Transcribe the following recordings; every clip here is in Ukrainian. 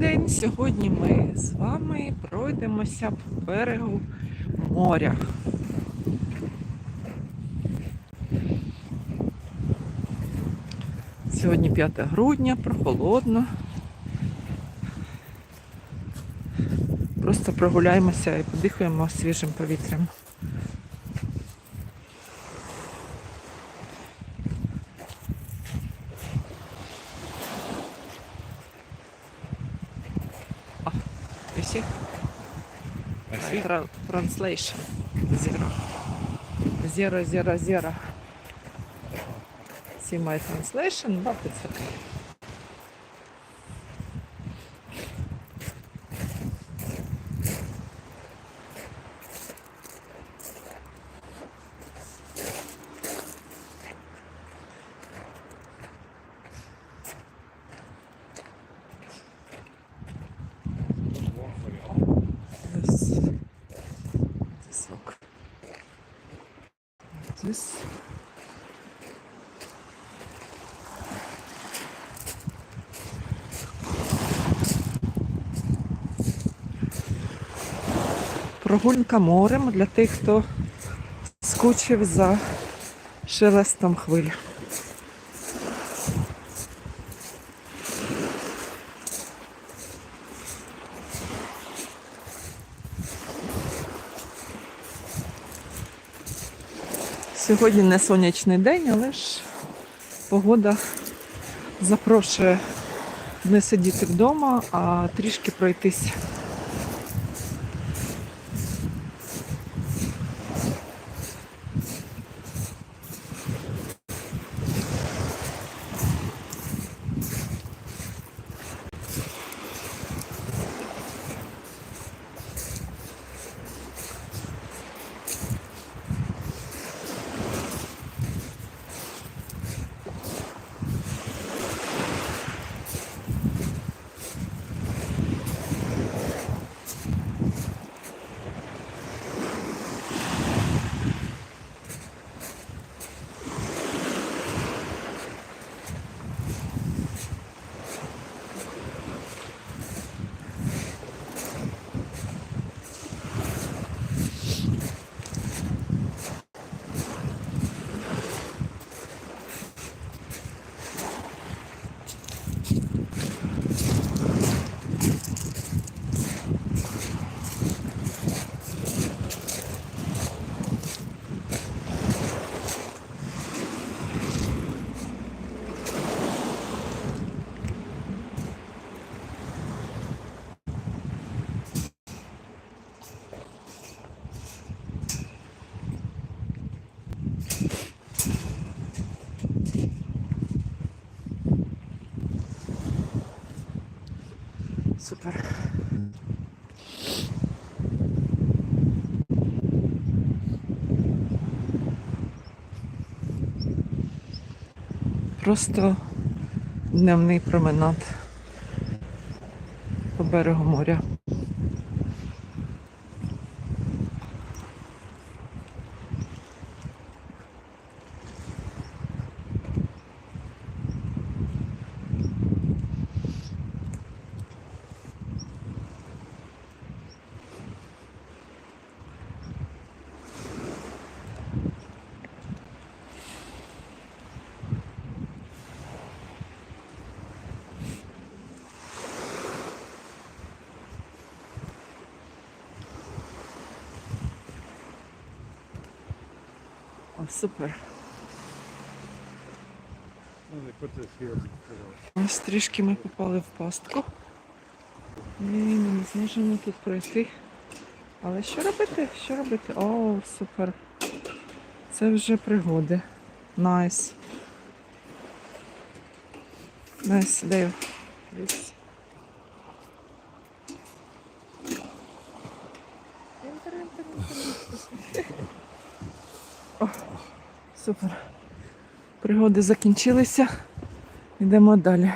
день! Сьогодні ми з вами пройдемося по берегу моря. Сьогодні 5 грудня, прохолодно. Просто прогуляємося і подихаємо свіжим повітрям. Translation. Zero. Zero, zero, zero. See my translation, but it's okay. Прогулянка морем для тих, хто скучив за шелестом хвиль. Сьогодні не сонячний день, але ж погода запрошує не сидіти вдома, а трішки пройтись. Просто дневний променад по берегу моря. Супер. Ось трішки ми попали в пастку. І ми не зможемо тут пройти. Але що робити? Що робити? О, супер. Це вже пригоди. Найс. Найс, Дейв. Супер. Пригоди закінчилися. Йдемо далі.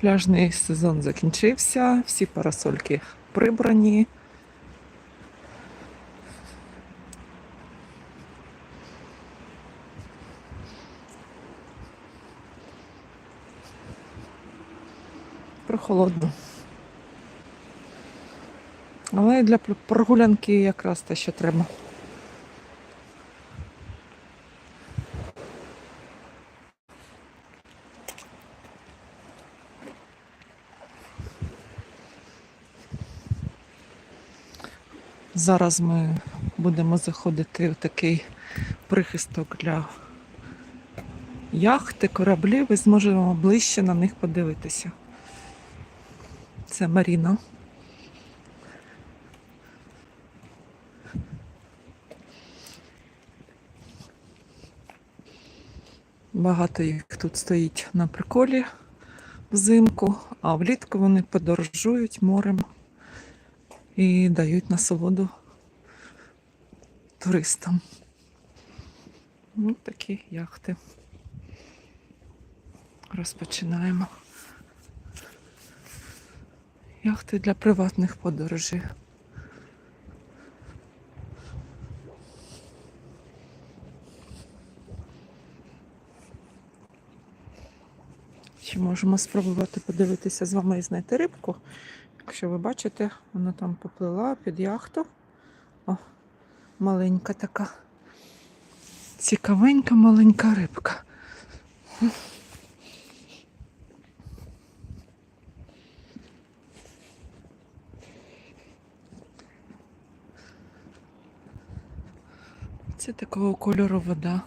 Пляжний сезон закінчився, всі парасольки прибрані. Прохолодно. Але для пр- прогулянки якраз те, що треба. Зараз ми будемо заходити в такий прихисток для яхти, кораблів і зможемо ближче на них подивитися. Це Маріна. Багато їх тут стоїть на приколі взимку, а влітку вони подорожують морем і дають насолоду туристам. Ну, такі яхти. Розпочинаємо. Яхти для приватних подорожей. Чи можемо спробувати подивитися з вами і знайти рибку? Якщо ви бачите, вона там поплила під яхту. О, маленька така. Цікавенька маленька рибка. Це такого кольору вода.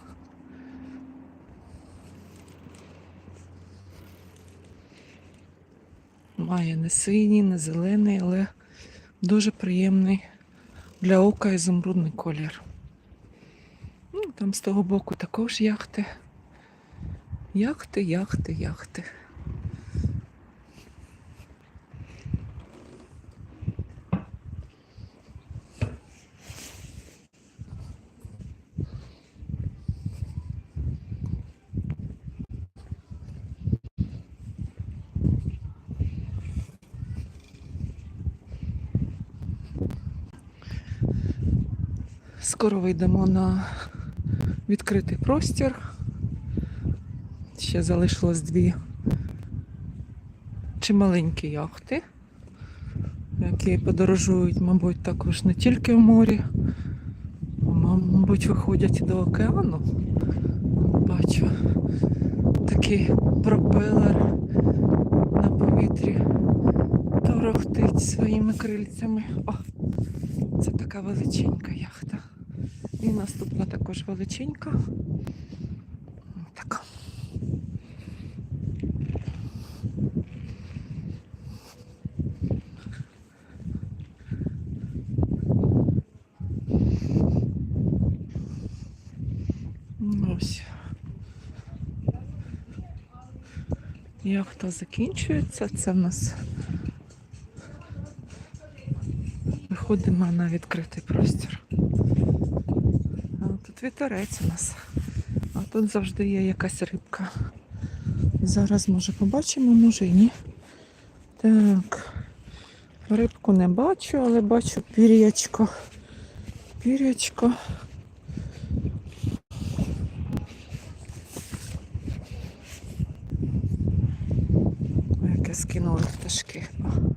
Має не синій, не зелений, але дуже приємний для ока ізумрудний колір. Ну, там з того боку також яхти. Яхти, яхти, яхти. Скоро вийдемо на відкритий простір. Ще залишилось дві чималенькі яхти, які подорожують, мабуть, також не тільки в морі, а, мабуть, виходять до океану. Бачу такий пропелер на повітрі торохтить своїми крильцями. О, це така величенька яхта. І наступна також величенька. Така. Ну, Ось. Яхта закінчується. Це в нас виходимо на відкритий простір. Тут вітерець у нас. А тут завжди є якась рибка. Зараз може побачимо, може і ні. Так. Рибку не бачу, але бачу пір'ячко. Пір'ячко. Яке скинули пташки. О.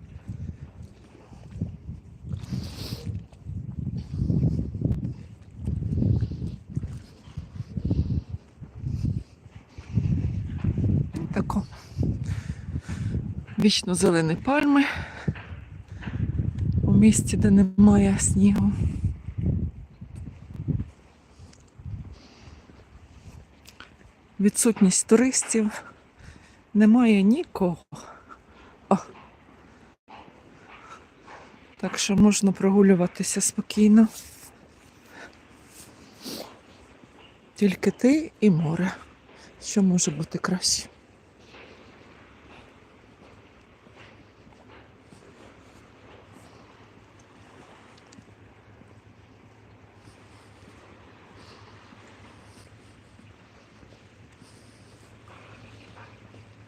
Тако. Вічно зелені пальми у місті, де немає снігу. Відсутність туристів. Немає нікого. О. Так що можна прогулюватися спокійно. Тільки ти і море. Що може бути краще?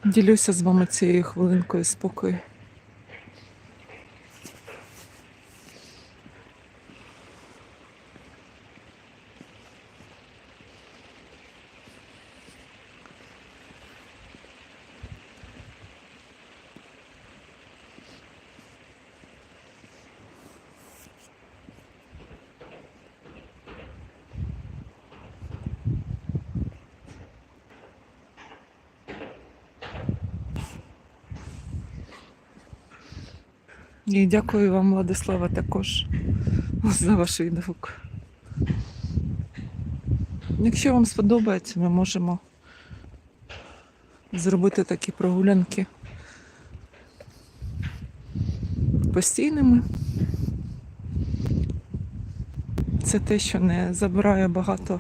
Ділюся з вами цією хвилинкою спокою. І дякую вам, Владислава, також за ваш відгук. Якщо вам сподобається, ми можемо зробити такі прогулянки постійними. Це те, що не забирає багато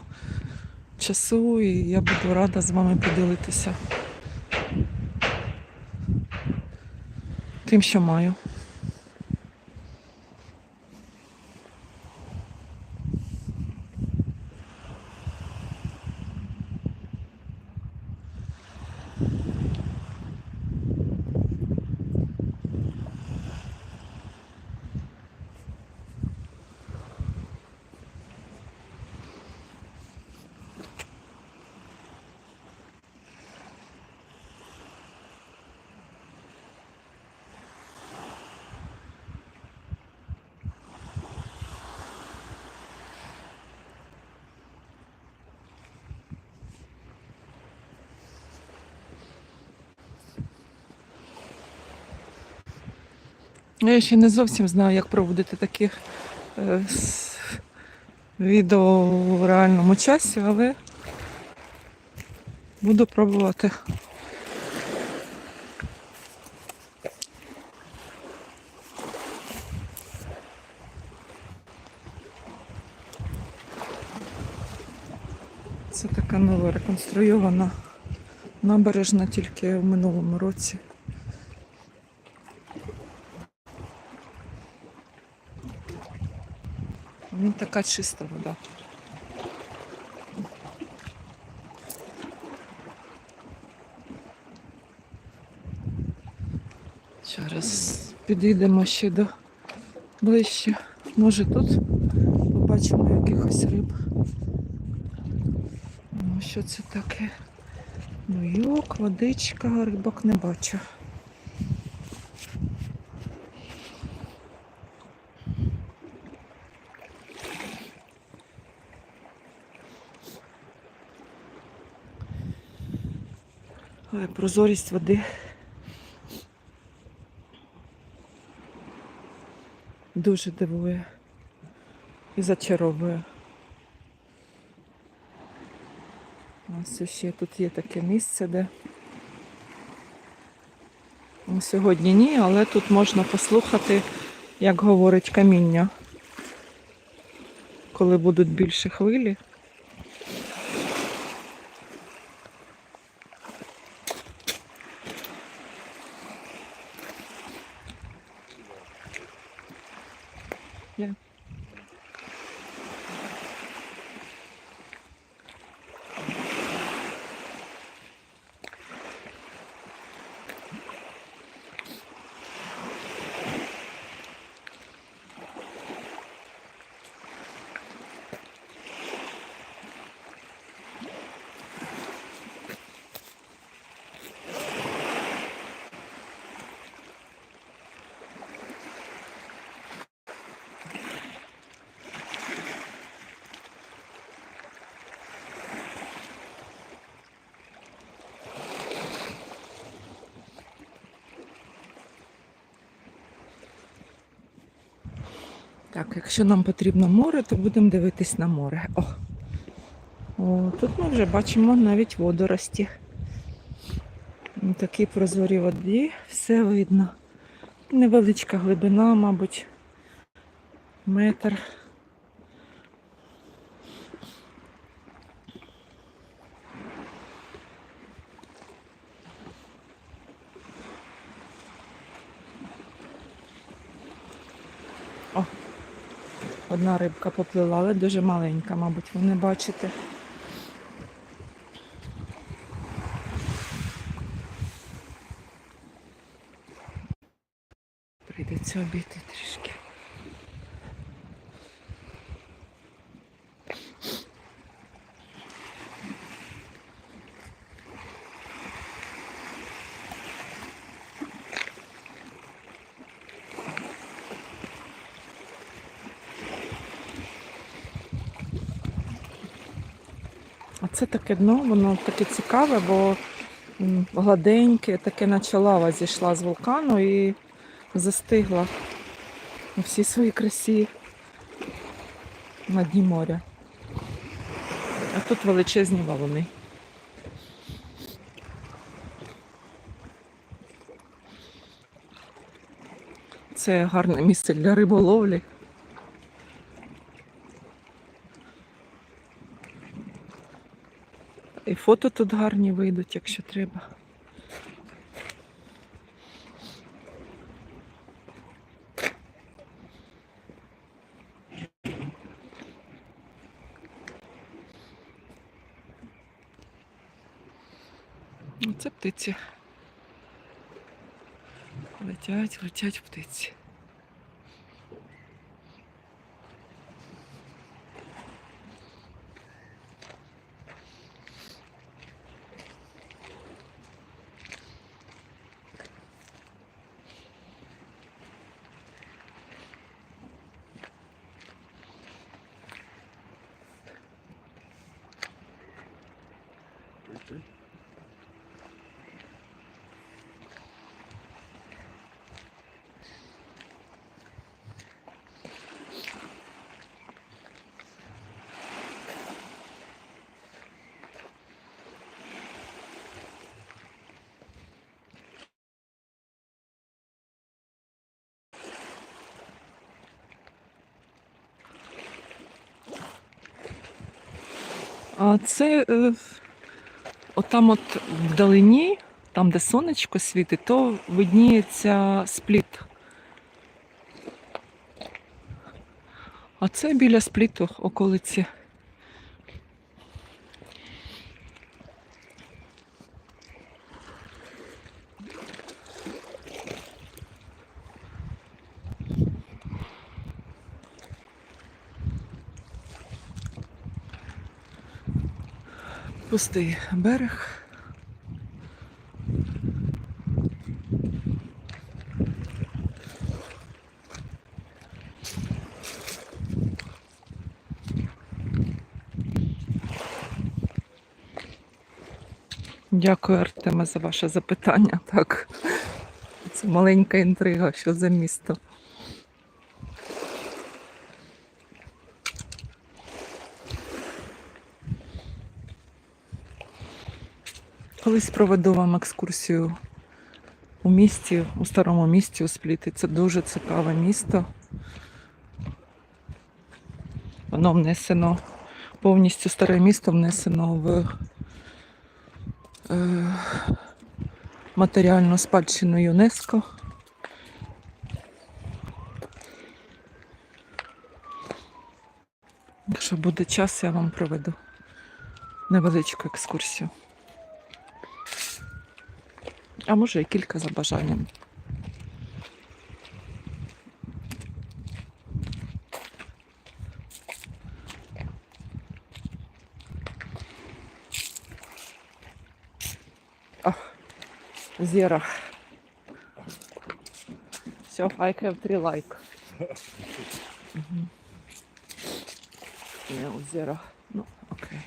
часу, і я буду рада з вами поділитися тим, що маю. Ну, Я ще не зовсім знаю, як проводити такі е, відео в реальному часі, але буду пробувати. Це така нова реконструйована набережна тільки в минулому році. Така чиста вода. Зараз підійдемо ще до ближче. Може тут побачимо якихось риб. Ну, що це таке? Буйок, водичка, рибок не бачу. Ой, прозорість води. Дуже дивує і зачаровує. Ось ще тут є таке місце, де Ну, сьогодні ні, але тут можна послухати, як говорить каміння, коли будуть більше хвилі. Так, якщо нам потрібно море, то будемо дивитись на море. О. О, тут ми вже бачимо навіть водорості. Такі прозорі воді, все видно. Невеличка глибина, мабуть, метр. одна рибка поплила, але дуже маленька, мабуть, ви не бачите. Прийдеться обійти трішки. А це таке дно, воно таке цікаве, бо гладеньке, таке наче лава зійшла з вулкану і застигла у всій своїй красі на дні моря. А тут величезні валуни. Це гарне місце для риболовлі. І фото тут гарні вийдуть, якщо треба. Оце птиці. Летять, летять птиці. А це е, отам от вдалині, там, де сонечко світить, то видніється спліт. А це біля спліту околиці. Пустий берег. Дякую, Артеме, за ваше запитання. Так, це маленька інтрига, що за місто. Колись проведу вам екскурсію у місті, у старому місті у Спліті. Це дуже цікаве місто. Воно внесено, повністю старе місто внесено в е, матеріальну спадщину ЮНЕСКО. Якщо буде час, я вам проведу невеличку екскурсію. А може і кілька за бажанням. О, Zero. Все, I have three like. Не, у zero. Ну, окей.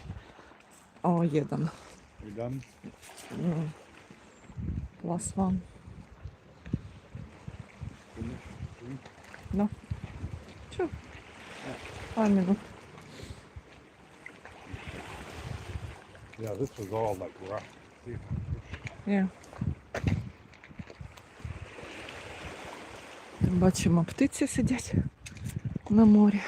О, jeden. We done? Клас вам. Ну. Чу? Амину. Yeah, this was all like rough. Yeah. Бачимо, птиці сидять на морі.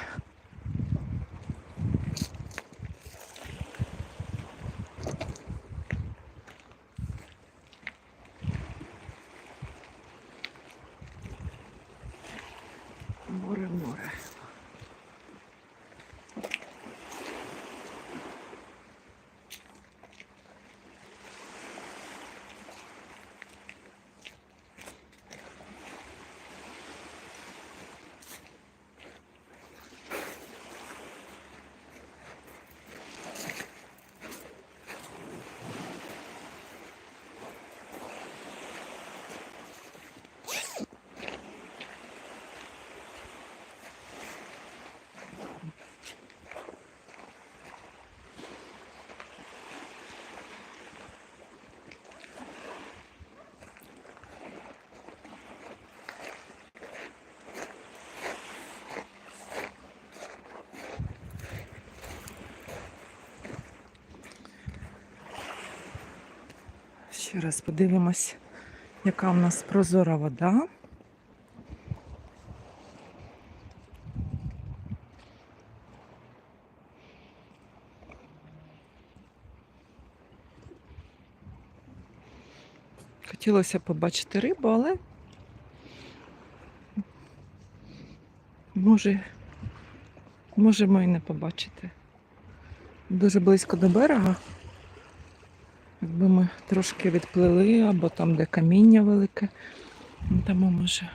Ще раз подивимось, яка в нас прозора вода. Хотілося побачити рибу, але може, можемо і не побачити. Дуже близько до берега. Якби ми трошки відплили, або там, де каміння велике, ну, там може.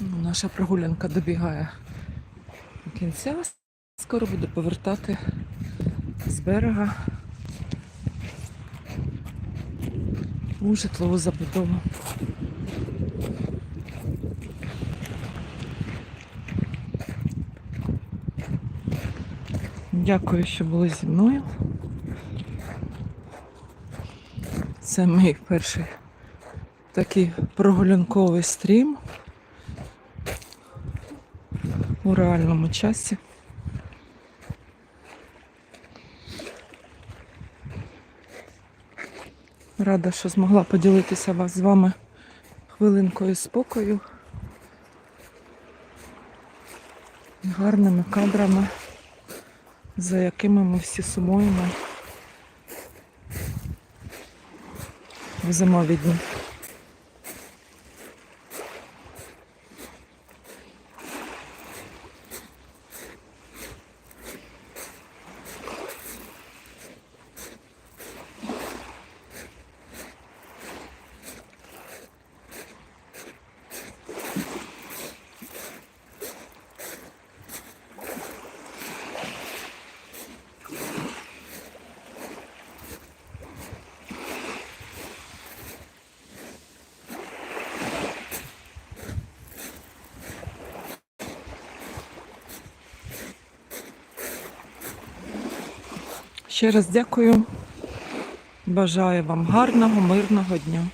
Ну, Наша прогулянка добігає до кінця. Скоро буду повертати з берега у житлову забудову. Дякую, що були зі мною. Це мій перший такий прогулянковий стрім у реальному часі. Рада, що змогла поділитися вас з вами хвилинкою спокою, гарними кадрами, за якими ми всі сумуємо в зимові дні. Ще раз дякую. Бажаю вам гарного, мирного дня.